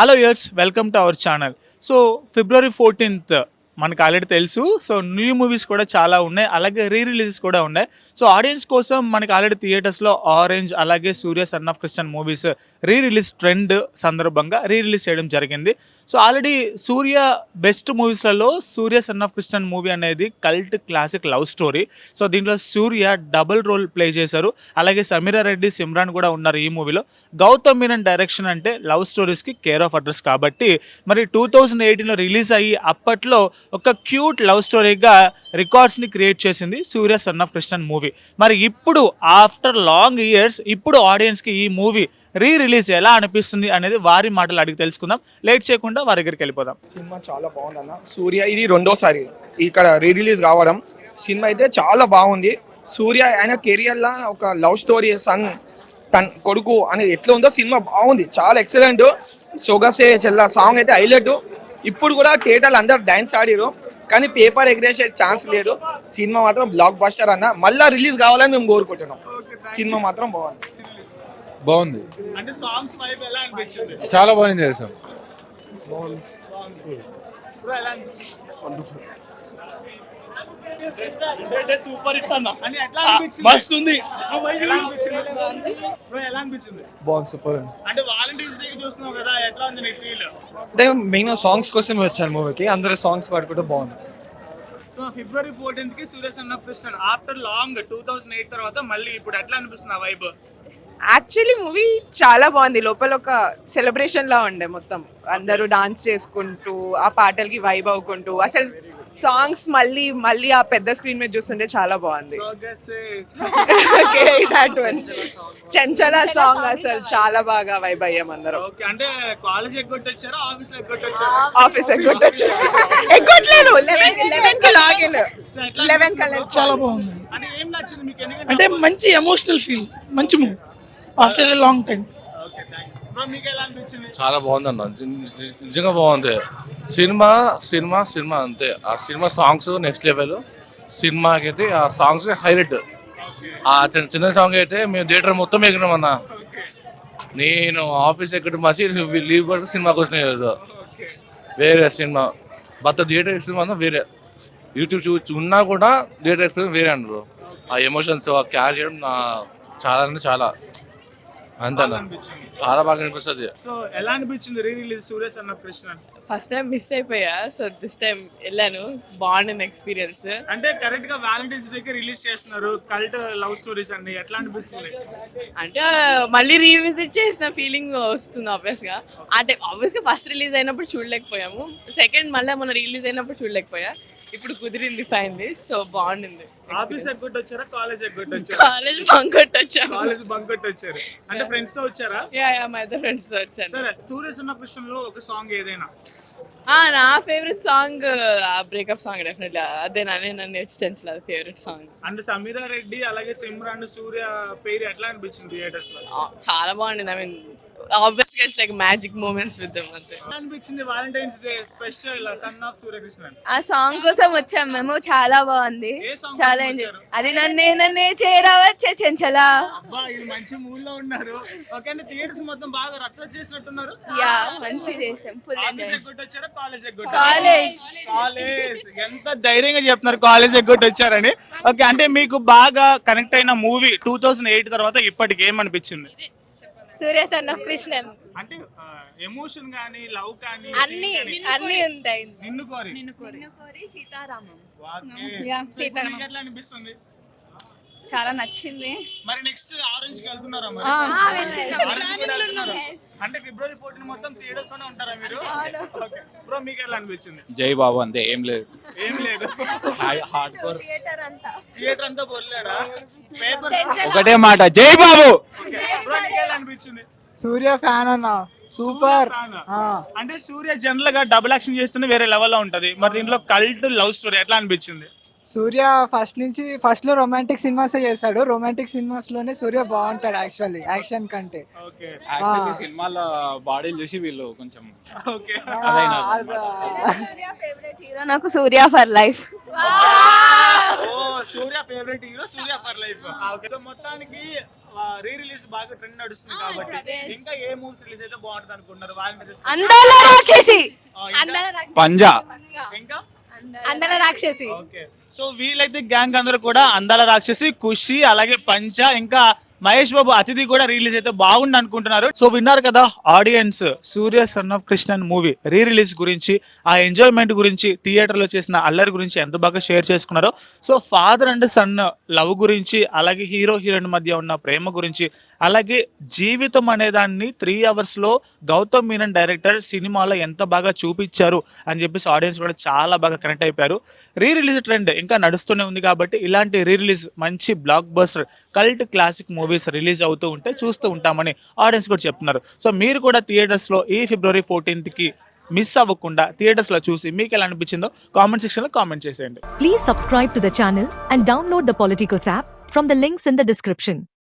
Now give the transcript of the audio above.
Hello viewers, welcome to our channel. So February 14th మనకు already తెలుసు so new movies కూడా చాలా ఉన్నాయి అలాగే రీ రిలీజెస్ కూడా ఉన్నాయి సో ఆడియన్స్ కోసం మనకి ఆల్రెడీ థియేటర్స్లో ఆరెంజ్ అలాగే Surya son of Krishnan movies re release trend సందర్భంగా రీ రిలీజ్ చేయడం జరిగింది so already Surya best మూవీస్లలో Surya son of Krishnan movie అనేది cult classic love story so దీంట్లో సూర్య డబుల్ రోల్ ప్లే చేశారు అలాగే సమీరా రెడ్డి సిమ్రాన్ కూడా ఉన్నారు ఈ మూవీలో గౌతమ్ మీనన్ డైరెక్షన్ అంటే లవ్ స్టోరీస్కి కేర్ ఆఫ్ అడ్రస్ కాబట్టి మరి టూ థౌజండ్ ఎయిటీన్లో రిలీజ్ అయ్యి అప్పట్లో ఒక క్యూట్ లవ్ స్టోరీగా రికార్డ్స్ని క్రియేట్ చేసింది Surya son of Krishnan movie మరి ఇప్పుడు ఆఫ్టర్ లాంగ్ ఇయర్స్ ఇప్పుడు ఆడియన్స్కి ఈ మూవీ రీ రిలీజ్ ఎలా అనిపిస్తుంది అనేది వారి మాటలు అడిగి తెలుసుకుందాం లేట్ చేయకుండా వారి దగ్గరికి వెళ్ళిపోదాం సినిమా చాలా బాగుంది అన్న సూర్య ఇది రెండోసారి ఇక్కడ రీ రిలీజ్ కావడం సినిమా అయితే చాలా బాగుంది సూర్య ఆయన కెరియర్లో ఒక లవ్ స్టోరీ సన్ తన కొడుకు అనేది ఎట్లా ఉందో సినిమా బాగుంది చాలా ఎక్సలెంట్ సొగసే చెల్ల సాంగ్ అయితే హైలైట్ ఇప్పుడు కూడా థియేటర్లు అందరు డ్యాన్స్ ఆడిరు కానీ పేపర్ ఎగరేసే ఛాన్స్ లేదు సినిమా మాత్రం బ్లాక్ బస్టర్ అన్న మళ్ళీ రిలీజ్ కావాలని మేము కోరుకుంటున్నాం సినిమా మాత్రం బాగుంది బాగుంది చాలా బాగుంది చేసాం సూపర్ అంటే వాలంటీర్స్ డే చూస్తున్నావు కదా ఎట్లా ఉంది నీ ఫీల్ అంటే మెయిన్ సాంగ్స్ కోసం వచ్చాను మూవీకి అందరూ సాంగ్స్ పాడుకుంటే బాగుంది సో ఫిబ్రవరి ఫోర్టీన్త్ కి Surya son of after long two thousand eight తర్వాత మళ్ళీ ఇప్పుడు ఎట్లా అనిపిస్తుంది ఆ వైబ్ యాక్చువల్లీ మూవీ చాలా బాగుంది లోపల ఒక సెలబ్రేషన్ లా ఉండే మొత్తం అందరూ డాన్స్ చేసుకుంటూ ఆ పాటలకి వైబ్ అవ్వుకుంటూ అసలు సాంగ్స్ మళ్ళీ మళ్ళీ ఆ పెద్ద స్క్రీన్ మీద చూస్తుంటే చాలా బాగుంది చెంచల సాంగ్ uh, అసలు చాలా బాగా వైబ్ అయ్యాం అందరం అంటే కాలేజ్ ఆఫీస్ ఎగ్గొట్టొచ్చారా ఎగ్గొట్టలేదు లెవెన్ లెవెన్ అంటే మంచి ఎమోషనల్ ఫీల్ మంచి మూవీ ఆస్ట్రేలియా లాంగ్ టైం చాలా బాగుంది అన్న నిజంగా బాగుంది సినిమా సినిమా సినిమా అంతే ఆ సినిమా సాంగ్స్ నెక్స్ట్ లెవెల్ సినిమాకి అయితే ఆ సాంగ్స్ హైలైట్ ఆ చిన్న చిన్న సాంగ్ అయితే మేము థియేటర్ మొత్తం ఎగినాం అన్న నేను ఆఫీస్ ఎక్కడ మసి లీవ్ కూడా సినిమాకి వచ్చినాయి వేరే సినిమా భర్త థియేటర్ ఎక్స్పీరియన్స్ వేరే యూట్యూబ్ చూసి ఉన్నా కూడా థియేటర్ ఎక్స్పీరియన్స్ వేరే అన్నారు ఆ ఎమోషన్స్ క్యారీ చేయడం చాలా అంటే చాలా అంత చాలా బాగా అనిపిస్తుంది సో ఎలా అనిపించింది రీ రిలీజ్ సూర్య అన్న కృష్ణ ఫస్ట్ టైం మిస్ అయిపోయా సో దిస్ టైం వెళ్ళాను బాగుంది ఎక్స్పీరియన్స్ అంటే కరెక్ట్ గా వ్యాలంటైన్స్ డే కి రిలీజ్ చేస్తున్నారు కల్ట్ లవ్ స్టోరీస్ అన్ని ఎట్లా అనిపిస్తుంది అంటే మళ్ళీ రీవిజిట్ చేసిన ఫీలింగ్ వస్తుంది ఆబ్వియస్ గా అంటే ఆబ్వియస్ గా ఫస్ట్ రిలీజ్ అయినప్పుడు చూడలేకపోయాము సెకండ్ మళ్ళీ మన రిలీజ్ అయినప్పుడు చూడలేకపోయా ఇప్పుడు కుదిరింది ఫైనలీ సో బాగుండింది ఆఫీస్ ఎగ్గొట్టు వచ్చారా కాలేజ్ ఎగ్గొట్టు వచ్చారా కాలేజ్ బంక్ వచ్చాము కాలేజ్ బంక్ వచ్చారు అంటే ఫ్రెండ్స్ తో వచ్చారా యా యా మా ఇద్దరు ఫ్రెండ్స్ తో వచ్చాను సరే సూర్య సున్న పుష్పంలో ఒక సాంగ్ ఏదైనా ఆ నా ఫేవరెట్ సాంగ్ ఆ బ్రేకప్ సాంగ్ డెఫినెట్లీ అదే నానే నన్ను ఎక్స్టెన్స్ అది favourite song and Sameera Reddy అలాగే సిమ్రాన్ సూర్య పేరు ఎట్లా అనిపించింది థియేటర్స్ లో చాలా బాగుండింది I mean obviously it's like magic moments with them అంతే అనిపించింది Valentine's day special son of Surya Krishna ఆ సాంగ్ కోసం వచ్చాం మేము చాలా బాగుంది చాలా ఎంజాయ్ అది నన్నే నన్నే చేరవచ్చే చెంచలా అబ్బా మంచి మూడ్ లో ఉన్నారు ఓకే థియేటర్స్ మొత్తం బాగా రచ్చ చేసినట్టున్నారు యా మంచి చేసాం full enjoy college college college ఎంత ధైర్యంగా చెప్తున్నారు కాలేజ్ వచ్చారని ఓకే అంటే మీకు బాగా కనెక్ట్ అయిన మూవీ టూ థౌసండ్ ఎయిట్ తర్వాత ఇప్పటికి ఏమనిపించింది సూర్య సన్ ఆఫ్ అంటే ఎమోషన్ గానీ లవ్ కానీ అన్ని అన్ని ఉంటాయి నిన్ను కోరి నిన్ను కోరి సీతారామం సీతారామం ఎట్లా అనిపిస్తుంది చాలా నచ్చింది మరి నెక్స్ట్ ఆరెంజ్ కి వెళ్తున్నారా అంటే ఫిబ్రవరి ఫోర్టీన్ మొత్తం థియేటర్స్ లోనే ఉంటారా మీరు బ్రో మీకు ఎలా అనిపించింది జై బాబు అంతే ఏం లేదు ఏం లేదు హార్డ్ కోర్ థియేటర్ అంతా థియేటర్ అంతా పేపర్ ఒకటే మాట జై బాబు అనిపించింది సూర్య ఫ్యాన్ అన్న సూపర్ అంటే సూర్య జనరల్ గా డబుల్ యాక్షన్ చేస్తుంది వేరే లెవెల్ లో ఉంటది మరి దీంట్లో కల్ట్ లవ్ స్టోరీ ఎట్లా అనిపించింది సూర్య ఫస్ట్ నుంచి ఫస్ట్ లో రొమాంటిక్ సినిమాస్ చేస్తాడు రొమాంటిక్ సినిమాస్ లోనే సూర్య బాగుంటాడు యాక్చువల్లీ యాక్షన్ కంటే సినిమాల బాడీ చూసి వీళ్ళు కొంచెం హీరో నాకు Surya for life Surya favourite hero Surya for life మొత్తానికి రీ రిలీజ్ బాగా ట్రెండ్ నడుస్తుంది కాబట్టి ఇంకా ఏ మూవీస్ రిలీజ్ అయితే బాగుంటుంది అనుకుంటున్నారు అందాల రాక్షసి పంజా ఇంకా అందాల రాక్షసి ఓకే సో వీలైతే గ్యాంగ్ అందరూ కూడా అందాల రాక్షసి ఖుషి అలాగే పంచ ఇంకా మహేష్ బాబు అతిథి కూడా రిలీజ్ అయితే బాగుంది అనుకుంటున్నారు సో విన్నారు కదా audience Surya son of Krishnan movie re release గురించి ఆ ఎంజాయ్మెంట్ గురించి థియేటర్లో చేసిన అల్లరి గురించి ఎంత బాగా షేర్ చేసుకున్నారో so father and son love గురించి అలాగే హీరో హీరోయిన్ మధ్య ఉన్న ప్రేమ గురించి అలాగే జీవితం అనే దాన్ని త్రీ అవర్స్లో గౌతమ్ మీనన్ డైరెక్టర్ సినిమాలో ఎంత బాగా చూపించారు అని చెప్పేసి ఆడియన్స్ కూడా చాలా బాగా కనెక్ట్ అయిపోయారు రీ రిలీజ్ ట్రెండ్ ఇంకా నడుస్తూనే ఉంది కాబట్టి ఇలాంటి రీ రిలీజ్ మంచి blockbuster cult classic movie movies release అవుతూ ఉంటే చూస్తూ ఉంటామని ఆడియన్స్ కూడా చెప్తున్నారు సో మీరు కూడా థియేటర్స్లో ఈ ఫిబ్రవరి ఫోర్టీన్త్కి మిస్ అవ్వకుండా థియేటర్స్ లో చూసి మీకు ఎలా అనిపించిందో కామెంట్ సెక్షన్ లో కామెంట్ చేసేయండి please subscribe to the channel and download the Politicos app from the links in the description